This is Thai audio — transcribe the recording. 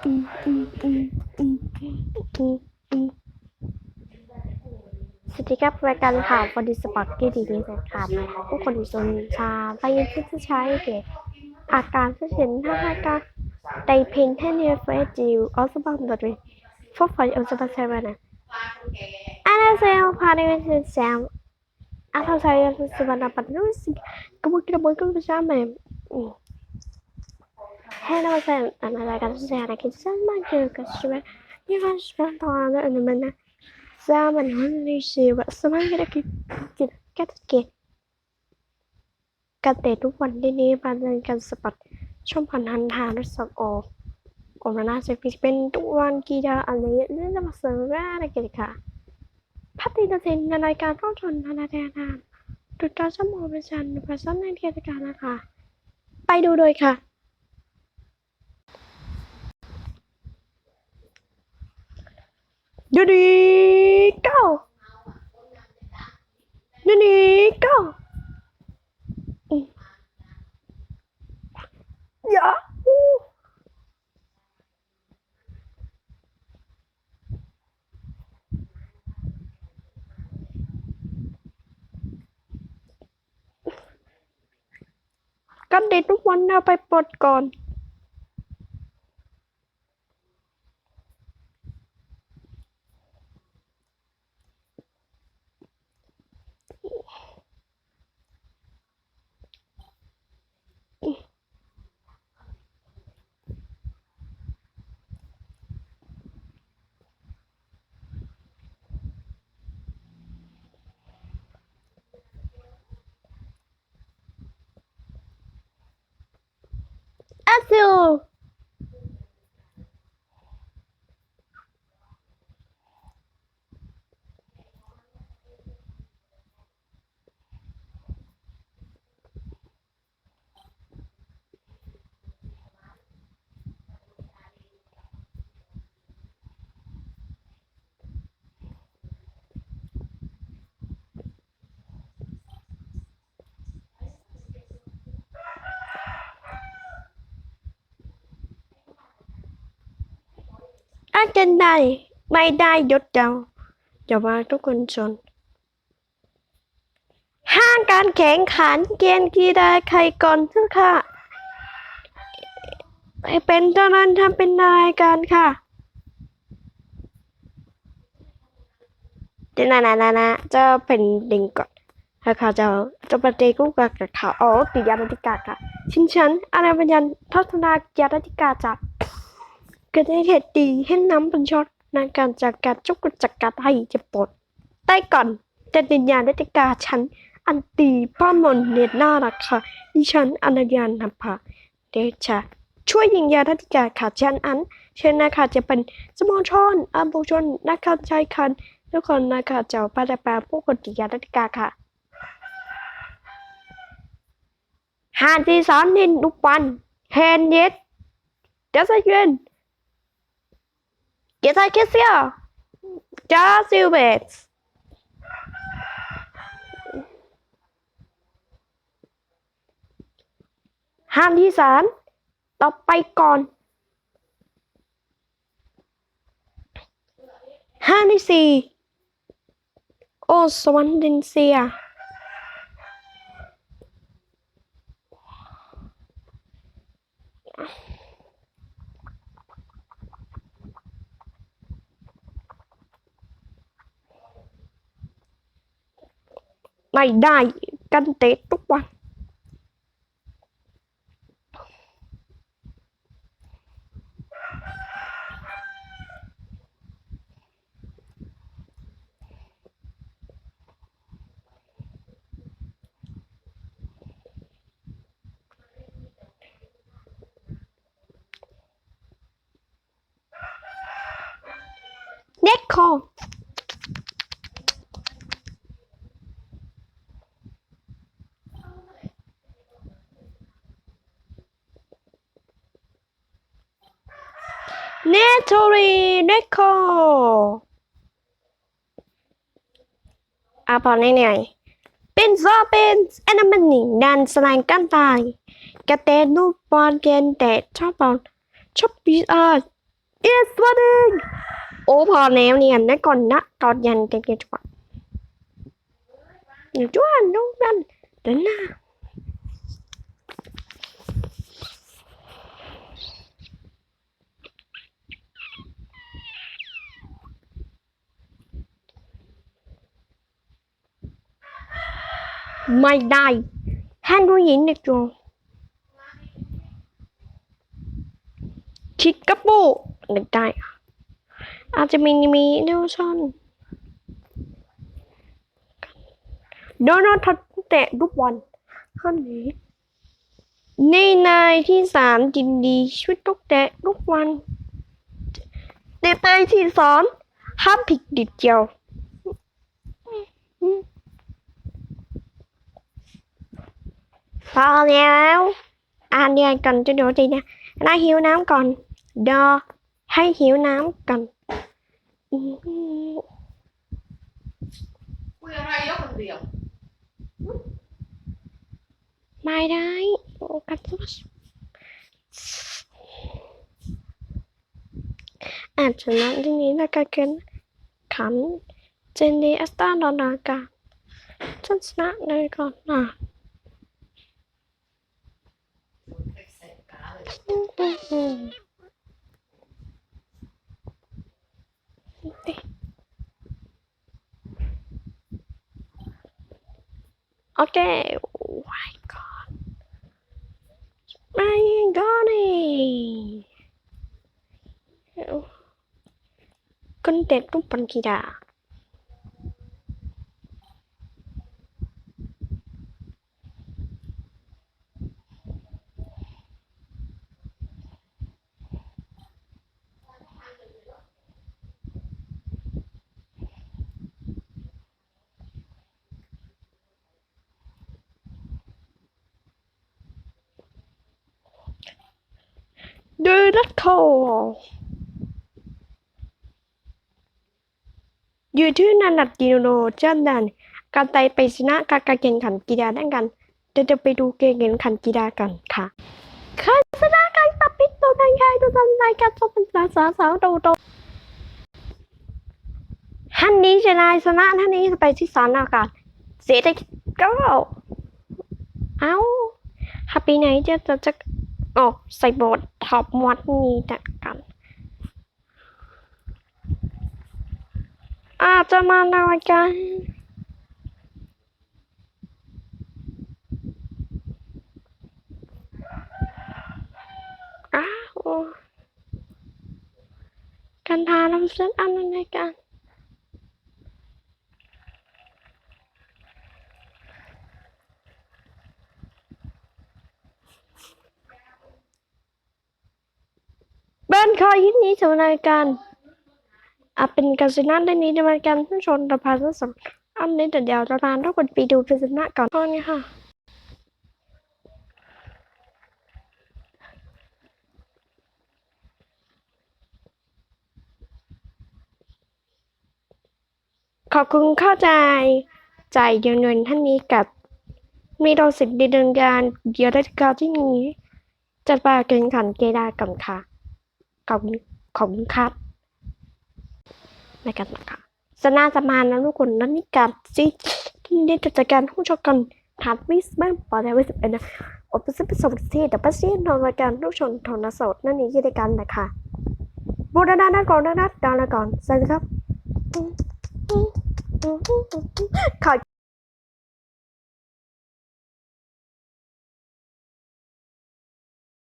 สวัสดีครับรายการข่าวบริสปอร์ตกีดีนี้นะครับผู้คนสนชาไปยังที่จะใช้เกี่ยอาการที่เห็นท่าทางการในเพลงแท่นี้เฟสจิวออสบังดอทเวฟอร์ฟอยออสบังเซเว่นอันนั้นเซลพาในเวทีแซมอาทาไซยันสวรรณปัตนุสิกบุกกระบุกกระบุกชาแม Hello sen ana arkadaşlar herkese merhaba arkadaşlar. Yavaş ben tamamen önümden zaman hangi şey var zaman gerekli cách kể การเตะทุกวันที่นี้มาเดินกันสปัดช่องพันหันหารถสกออกออมานาเซฟิสเป็นทุกวันกีฬาอะไรเรื่องจะมาเสริมว่าอะไรกันค่ะพัฒนาเทนในรายการต้องชนนานาแดนานตุดตาชั่วโมงประชันประชันในเทศกาลนะคะ ไปดูโดยค่ะ ดูดีก้าวดูดีก้าวยาอูกันเด็ดทุกวันเนาไปปลดก่อน Á trên đây, bay đai dốt đầu. Chào ba ทุกคนชน ห้างการแข่งขันเกมกีฬาใครก่อนเถอะค่ะให้เป็นเท่านั้นทำเป็นรายการค่ะเดี๋ยวนะนะนะนะจะเป็นดิงก่อนถ้าเขาจะจะปฏิกูกับกับเขาอ๋อปิยาติกาค่ะ ชินฉันอะไรบัญญัติทัศนายาติกาจาก เกิดเหตุดีให้น้ำบัญชดในการจากการจุกจักการให้จะปลดใต้ก่อนจะดินยานาติกาฉันอันตีป้อมนเนียน่ารักค่ะดิฉันอนัญญานภาเดชะช่วยยิงยานาติกาค่ะฉันอัน เช่นนะคะจะเป็นสมอชอนอัมบูชนนักการใช้คันทุกคนนะคะเจ้าปาดแปลผู้คนติยานาติกาค่ะหานที่สอนนินทุกวันเฮนเย็ดเดี๋ยวน Get I kiss you? Just you bet. ห้ามที่สามต่อไปก่อนห้ามที่สี่โอสวรรค์ดินเซีย ไม่ได้กันเตะทุกวันเน็กคอ เนทอรีเนคโคอาพอเนื่อยๆเป็นซอเป็นแอนมันนี่ดันแสดงกันตายกระเตนูบอลเกนแต่ชอบบอลชอบบีอาร์ It's running โอ้พอแล้วเนี่ยนะก่อนนะตอนยันเต็มๆก่อนเดี๋ยวจ้วนน้องนั่นเดินหน้า ไม่ได้แฮนดูยินเด็กจูชิดกระปุกนึกได้อาจจะมีมีเนวชอนโดนทัดเตะทุกวันท่านนี้นี่นายที่สามจินดีช่วยตกแตะทุกวันเตะเตยที่สอนห้ามผิดดิดเดียว พอแล้วอ่านเรียนก่อนจะโดดดีนะนายหิวน้ำก่อนดอให้หิวน้ำก่อนอืมคุยอะไรแล้วคนเดียวไม่ได้โอ้กัดสุดอาจจะนั้นที่นี้นะก็เกินขันเจนดีอัสตาดอนากาฉันชนะเลยก่อนนะ เสร็จ กาเลยอืมอืมอืมโอเค oh my god my god คนเด็ดรู ดาดูรัดคออยู่ที่นันดัดกิโลเจ้าดันการไตไปชนะการการแข่งขันกีฬาด้านกันเดี๋ยวจะไปดูเกมแข่งขันกีฬากันค่ะใครชนะใครตับพิษตัวใดใครตัวทำลายการชมเป็นสาวสาวสาวโตโตท่านนี้ชนะชนะท่านนี้จะไปที่สารอากาศเสียใจก็เอ้าฮัปปี้ไหนจะจะจะ ออใส่บทท็อปมอดนี้จัดกัน อาจจะมาในรายการอ้าวการทาน้ำเส้นอันนั้นใน การบ้านคอยยินนี้สำนักการอาจเป็นการชนะได้นี้ในรายการผู้ชนประพาสสองอันนี้เดี๋ยวจะพาทุกคนไปดูพิจารณาก่อนก่อนนี้ค่ะขอบคุณเข้าใจใจายเงินท่านนี้กับ มีเราสิทธิ์ดำเนินการเดียวราชการที่นี้จัดปาแข่งขันเกีฬากันค่ะ ขอบขอบคุณครับในกันนะคะสนาจะมานะทุกคนนั่นนี่การซิที่ได้จัดการผู้ชมกันฐานวิสบ้านปอดวิสเป็นนะอปสิบสองที่แต่ปัสเซียนรายการผู้ชมโทนสดนั่นนี่กิจการนะคะบูดาดาด้านก่อนด้านด้านก่อนสวัสดีครับขอ